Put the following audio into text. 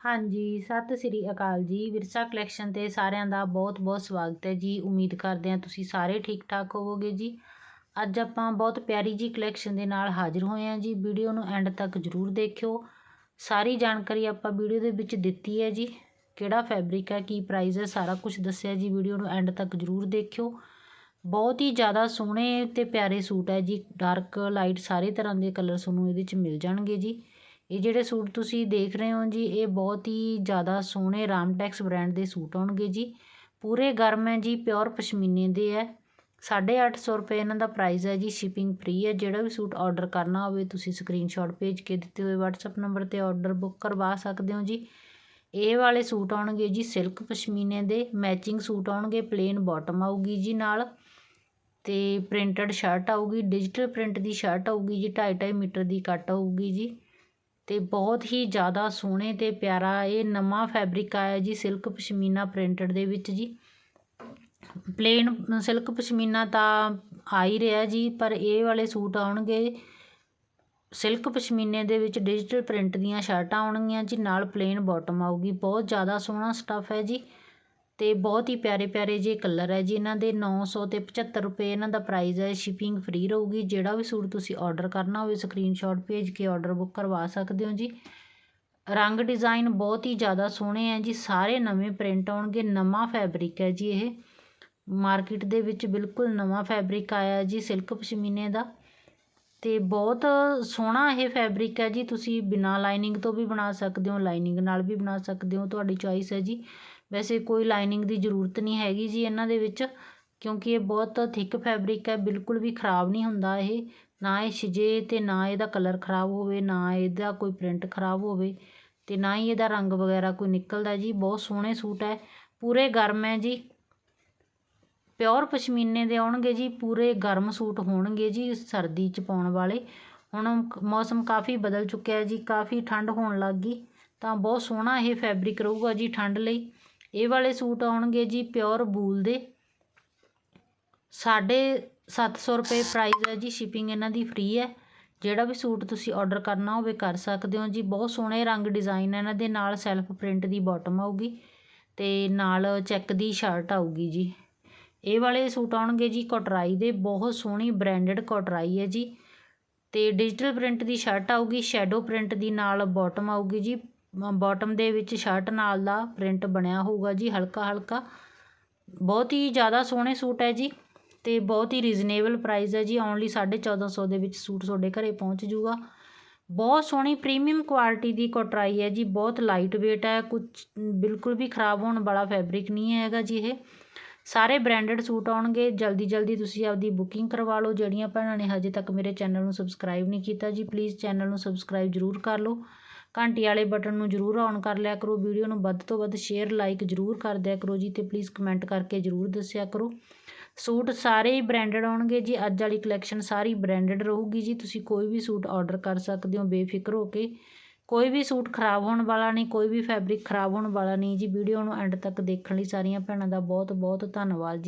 ਹਾਂਜੀ, ਸਤਿ ਸ੍ਰੀ ਅਕਾਲ ਜੀ। ਵਿਰਸਾ ਕਲੈਕਸ਼ਨ ਤੇ ਸਾਰਿਆਂ ਦਾ ਬਹੁਤ-ਬਹੁਤ ਸਵਾਗਤ ਹੈ ਜੀ। ਉਮੀਦ ਕਰਦੇ ਹਾਂ ਤੁਸੀਂ ਸਾਰੇ ਠੀਕ ਠਾਕ ਹੋਵੋਗੇ ਜੀ। ਅੱਜ ਆਪਾਂ ਬਹੁਤ ਪਿਆਰੀ ਜੀ ਕਲੈਕਸ਼ਨ ਦੇ ਨਾਲ ਹਾਜ਼ਰ ਹੋਏ ਹਾਂ ਜੀ। ਵੀਡੀਓ ਨੂੰ ਐਂਡ ਤੱਕ ਜ਼ਰੂਰ ਦੇਖਿਓ। ਸਾਰੀ ਜਾਣਕਾਰੀ ਆਪਾਂ ਵੀਡੀਓ ਦੇ ਵਿੱਚ ਦਿੱਤੀ ਹੈ ਜੀ। ਕਿਹੜਾ ਫੈਬਰਿਕ ਹੈ, ਕੀ ਪ੍ਰਾਈਸ ਹੈ, ਸਾਰਾ ਕੁਝ ਦੱਸਿਆ ਜੀ। ਵੀਡੀਓ ਨੂੰ ਐਂਡ ਤੱਕ ਜ਼ਰੂਰ ਦੇਖਿਓ। ਬਹੁਤ ਹੀ ਜ਼ਿਆਦਾ ਸੋਹਣੇ ਤੇ ਪਿਆਰੇ ਸੂਟ ਹੈ ਜੀ। ਡਾਰਕ ਲਾਈਟ ਸਾਰੇ ਤਰ੍ਹਾਂ ਦੇ ਕਲਰ ਤੁਹਾਨੂੰ ਇਹਦੇ ਵਿੱਚ ਮਿਲ ਜਾਣਗੇ ਜੀ। ਇਹ ਜਿਹੜੇ ਸੂਟ ਤੁਸੀਂ ਦੇਖ ਰਹੇ ਹੋ ਜੀ, ਇਹ ਬਹੁਤ ਹੀ ਜ਼ਿਆਦਾ ਸੋਹਣੇ ਰਾਮਟੈਕਸ ਬ੍ਰਾਂਡ ਦੇ ਸੂਟ ਆਉਣਗੇ ਜੀ। ਪੂਰੇ ਗਰਮ ਹੈ ਜੀ, ਪਿਓਰ ਪਸ਼ਮੀਨੇ ਦੇ ਹੈ। 850 ਰੁਪਏ ਇਹਨਾਂ ਦਾ ਪ੍ਰਾਈਸ ਹੈ ਜੀ ਸ਼ਿਪਿੰਗ ਫ੍ਰੀ ਹੈ। ਜਿਹੜਾ ਵੀ ਸੂਟ ਆਰਡਰ ਕਰਨਾ ਹੋਵੇ, ਤੁਸੀਂ ਸਕਰੀਨਸ਼ਾਟ ਭੇਜ ਕੇ ਦਿੱਤੇ ਹੋਏ WhatsApp ਨੰਬਰ ਤੇ ਆਰਡਰ ਬੁੱਕ ਕਰਵਾ ਸਕਦੇ ਹੋ ਜੀ। ਇਹ ਵਾਲੇ ਸੂਟ ਆਉਣਗੇ ਜੀ ਸਿਲਕ ਪਸ਼ਮੀਨੇ ਦੇ। ਮੈਚਿੰਗ ਸੂਟ ਆਉਣਗੇ ਪਲੇਨ ਬਾਟਮ ਆਊਗੀ ਜੀ ਨਾਲ। ਤੇ ਪ੍ਰਿੰਟਡ ਸ਼ਰਟ ਆਊਗੀ ਡਿਜੀਟਲ ਪ੍ਰਿੰਟ ਦੀ ਸ਼ਰਟ ਆਊਗੀ ਜੀ 2.5 ਮੀਟਰ ਦੀ ਕੱਟ ਆਊਗੀ ਜੀ। ਤੇ ਬਹੁਤ ਹੀ ਜ਼ਿਆਦਾ ਸੋਹਣੇ ਅਤੇ ਪਿਆਰਾ ਇਹ ਨਵਾਂ ਫੈਬਰਿਕ ਆਇਆ ਜੀ ਸਿਲਕ ਪਸ਼ਮੀਨਾ ਪ੍ਰਿੰਟਡ ਦੇ ਵਿੱਚ ਜੀ। ਪਲੇਨ ਸਿਲਕ ਪਸ਼ਮੀਨਾ ਤਾਂ ਆ ਹੀ ਰਿਹਾ ਜੀ, ਪਰ ਇਹ ਵਾਲੇ ਸੂਟ ਆਉਣਗੇ। ਸਿਲਕ ਪਸ਼ਮੀਨੇ ਦੇ ਵਿੱਚ ਡਿਜੀਟਲ ਪ੍ਰਿੰਟ ਦੀਆਂ ਸ਼ਰਟਾਂ ਆਉਣਗੀਆਂ ਜੀ, ਨਾਲ ਪਲੇਨ ਬਾਟਮ ਆਊਗੀ। ਬਹੁਤ ਜ਼ਿਆਦਾ ਸੋਹਣਾ ਸਟੱਫ ਹੈ ਜੀ। ਅਤੇ ਬਹੁਤ ਹੀ ਪਿਆਰੇ ਪਿਆਰੇ ਜੇ ਕਲਰ ਹੈ ਜੀ। ਇਹਨਾਂ ਦੇ ਨੌ ਸੌ ਅਤੇ ਪਝੱਤਰ ਰੁਪਏ ਇਹਨਾਂ ਦਾ ਪ੍ਰਾਈਜ਼ ਹੈ। ਸ਼ਿਪਿੰਗ ਫ੍ਰੀ ਰਹੂਗੀ। ਜਿਹੜਾ ਵੀ ਸੂਟ ਤੁਸੀਂ ਔਡਰ ਕਰਨਾ ਹੋਵੇ ਸਕਰੀਨਸ਼ਾਟ ਭੇਜ ਕੇ ਔਡਰ ਬੁੱਕ ਕਰਵਾ ਸਕਦੇ ਹੋ ਜੀ। ਰੰਗ ਡਿਜ਼ਾਈਨ ਬਹੁਤ ਹੀ ਜ਼ਿਆਦਾ ਸੋਹਣੇ ਹੈ ਜੀ। ਸਾਰੇ ਨਵੇਂ ਪ੍ਰਿੰਟ ਆਉਣਗੇ। ਨਵਾਂ ਫੈਬਰਿਕ ਹੈ ਜੀ ਇਹ। ਮਾਰਕੀਟ ਦੇ ਵਿੱਚ ਬਿਲਕੁਲ ਨਵਾਂ ਫੈਬਰਿਕ ਆਇਆ ਜੀ ਸਿਲਕ ਪਸ਼ਮੀਨੇ ਦਾ। ਤੇ ਬਹੁਤ ਸੋਹਣਾ ਇਹ ਫੈਬਰਿਕ ਹੈ ਜੀ। ਤੁਸੀਂ ਬਿਨਾ ਲਾਈਨਿੰਗ ਤੋਂ ਵੀ ਬਣਾ ਸਕਦੇ ਹੋ ਲਾਈਨਿੰਗ ਨਾਲ ਵੀ ਬਣਾ ਸਕਦੇ ਹੋ। ਤੁਹਾਡੀ ਚੋਇਸ ਹੈ ਜੀ। ਵੈਸੇ ਕੋਈ ਲਾਈਨਿੰਗ ਦੀ ਜ਼ਰੂਰਤ ਨਹੀਂ ਹੈਗੀ ਜੀ ਇਹਨਾਂ ਦੇ ਵਿੱਚ, ਕਿਉਂਕਿ ਇਹ ਬਹੁਤ ਥਿੱਕ ਫੈਬਰਿਕ ਹੈ, ਬਿਲਕੁਲ ਵੀ ਖ਼ਰਾਬ ਨਹੀਂ ਹੁੰਦਾ ਇਹ। ਨਾ ਇਹ ਛਿਜੇ ਅਤੇ ਨਾ ਇਹਦਾ ਕਲਰ ਖ਼ਰਾਬ ਹੋਵੇ, ਨਾ ਇਹਦਾ ਕੋਈ ਪ੍ਰਿੰਟ ਖ਼ਰਾਬ ਹੋਵੇ ਅਤੇ ਨਾ ਹੀ ਇਹਦਾ ਰੰਗ ਵਗੈਰਾ ਕੋਈ ਨਿਕਲਦਾ ਜੀ। ਬਹੁਤ ਸੋਹਣੇ ਸੂਟ ਹੈ, ਪੂਰੇ ਗਰਮ ਹੈ ਜੀ। ਪਿਓਰ ਪਸ਼ਮੀਨੇ ਦੇ ਆਉਣਗੇ ਜੀ, ਪੂਰੇ ਗਰਮ ਸੂਟ ਹੋਣਗੇ ਜੀ ਸਰਦੀ 'ਚ ਪਾਉਣ ਵਾਲੇ। ਹੁਣ ਮੌਸਮ ਕਾਫੀ ਬਦਲ ਚੁੱਕਿਆ ਜੀ, ਕਾਫੀ ਠੰਡ ਹੋਣ ਲੱਗ ਗਈ, ਤਾਂ ਬਹੁਤ ਸੋਹਣਾ ਇਹ ਫੈਬਰਿਕ ਰਹੂਗਾ ਜੀ ਠੰਡ ਲਈ। ਇਹ ਵਾਲੇ ਸੂਟ ਆਉਣਗੇ ਜੀ ਪਿਓਰ ਬੂਲ ਦੇ। ਸਾਢੇ 700 ਰੁਪਏ ਪ੍ਰਾਈਸ ਹੈ ਜੀ ਸ਼ਿਪਿੰਗ ਇਹਨਾਂ ਦੀ ਫ੍ਰੀ ਹੈ। ਜਿਹੜਾ ਵੀ ਸੂਟ ਤੁਸੀਂ ਆਰਡਰ ਕਰਨਾ ਹੋਵੇ ਕਰ ਸਕਦੇ ਹੋ ਜੀ। ਬਹੁਤ ਸੋਹਣੇ ਰੰਗ ਡਿਜ਼ਾਈਨ ਇਹਨਾਂ ਦੇ ਨਾਲ ਸੈਲਫ ਪ੍ਰਿੰਟ ਦੀ ਬਾਟਮ ਆਊਗੀ ਤੇ ਨਾਲ ਚੈੱਕ ਦੀ ਸ਼ਰਟ ਆਊਗੀ ਜੀ। ਇਹ ਵਾਲੇ ਸੂਟ ਆਉਣਗੇ ਜੀ ਕੋਟਰਾਈ ਦੇ। ਬਹੁਤ ਸੋਹਣੀ ਬ੍ਰਾਂਡਡ ਕੋਟਰਾਈ ਹੈ ਜੀ। ਤੇ ਡਿਜੀਟਲ ਪ੍ਰਿੰਟ ਦੀ ਸ਼ਰਟ ਆਊਗੀ ਸ਼ੈਡੋ ਪ੍ਰਿੰਟ ਦੀ ਨਾਲ ਬਾਟਮ ਆਊਗੀ ਜੀ। ਬੋਟਮ ਦੇ ਵਿੱਚ ਸ਼ਰਟ ਨਾਲ ਦਾ ਪ੍ਰਿੰਟ ਬਣਿਆ ਹੋਊਗਾ ਜੀ, ਹਲਕਾ ਹਲਕਾ। ਬਹੁਤ ਹੀ ਜ਼ਿਆਦਾ ਸੋਹਣੇ ਸੂਟ ਹੈ ਜੀ ਅਤੇ ਬਹੁਤ ਹੀ ਰੀਜ਼ਨੇਬਲ ਪ੍ਰਾਈਸ ਹੈ ਜੀ। ਓਨਲੀ 1450 ਦੇ ਵਿੱਚ ਸੂਟ ਤੁਹਾਡੇ ਘਰੇ ਪਹੁੰਚ ਜੂਗਾ। ਬਹੁਤ ਸੋਹਣੀ ਪ੍ਰੀਮੀਅਮ ਕੁਆਲਿਟੀ ਦੀ ਕੋਟਰਾਈ ਹੈ ਜੀ। ਬਹੁਤ ਲਾਈਟ weight ਹੈ, ਕੁਝ ਬਿਲਕੁਲ ਵੀ ਖਰਾਬ ਹੋਣ ਵਾਲਾ ਫੈਬਰਿਕ ਨਹੀਂ ਹੈਗਾ ਜੀ ਇਹ। ਸਾਰੇ ਬ੍ਰਾਂਡਡ ਸੂਟ ਆਉਣਗੇ। ਜਲਦੀ ਜਲਦੀ ਤੁਸੀਂ ਆਪਦੀ ਬੁਕਿੰਗ ਕਰਵਾ ਲਓ। ਜਿਹੜੀਆਂ ਭੈਣਾਂ ਨੇ ਹਜੇ ਤੱਕ ਮੇਰੇ ਚੈਨਲ ਨੂੰ ਸਬਸਕ੍ਰਾਈਬ ਨਹੀਂ ਕੀਤਾ ਜੀ ਪਲੀਜ਼ ਚੈਨਲ ਨੂੰ ਸਬਸਕ੍ਰਾਈਬ ਜ਼ਰੂਰ ਕਰ ਲਓ। ਘੰਟੀ ਵਾਲੇ ਬਟਨ ਨੂੰ ਜ਼ਰੂਰ ਔਨ ਕਰ ਲਿਆ ਕਰੋ। ਵੀਡੀਓ ਨੂੰ ਵੱਧ ਤੋਂ ਵੱਧ ਸ਼ੇਅਰ ਲਾਈਕ ਜ਼ਰੂਰ ਕਰ ਦਿਆ ਕਰੋ ਜੀ ਤੇ ਪਲੀਜ਼ ਕਮੈਂਟ ਕਰਕੇ ਜ਼ਰੂਰ ਦੱਸਿਆ ਕਰੋ। ਸੂਟ ਸਾਰੇ ਹੀ ਬ੍ਰਾਂਡਡ ਆਉਣਗੇ ਜੀ। ਅੱਜ ਵਾਲੀ ਕਲੈਕਸ਼ਨ ਸਾਰੀ ਬ੍ਰਾਂਡਡ ਰਹੂਗੀ ਜੀ। ਤੁਸੀਂ ਕੋਈ ਵੀ ਸੂਟ ਆਰਡਰ ਕਰ ਸਕਦੇ ਹੋ ਬੇਫਿਕਰ ਹੋ ਕੇ। ਕੋਈ ਵੀ ਸੂਟ ਖਰਾਬ ਹੋਣ ਵਾਲਾ ਨਹੀਂ, ਕੋਈ ਵੀ ਫੈਬਰਿਕ ਖਰਾਬ ਹੋਣ ਵਾਲਾ ਨਹੀਂ ਜੀ। ਵੀਡੀਓ ਨੂੰ ਐਂਡ ਤੱਕ ਦੇਖਣ ਲਈ ਸਾਰੀਆਂ ਭੈਣਾਂ ਦਾ ਬਹੁਤ ਬਹੁਤ ਧੰਨਵਾਦ ਜੀ।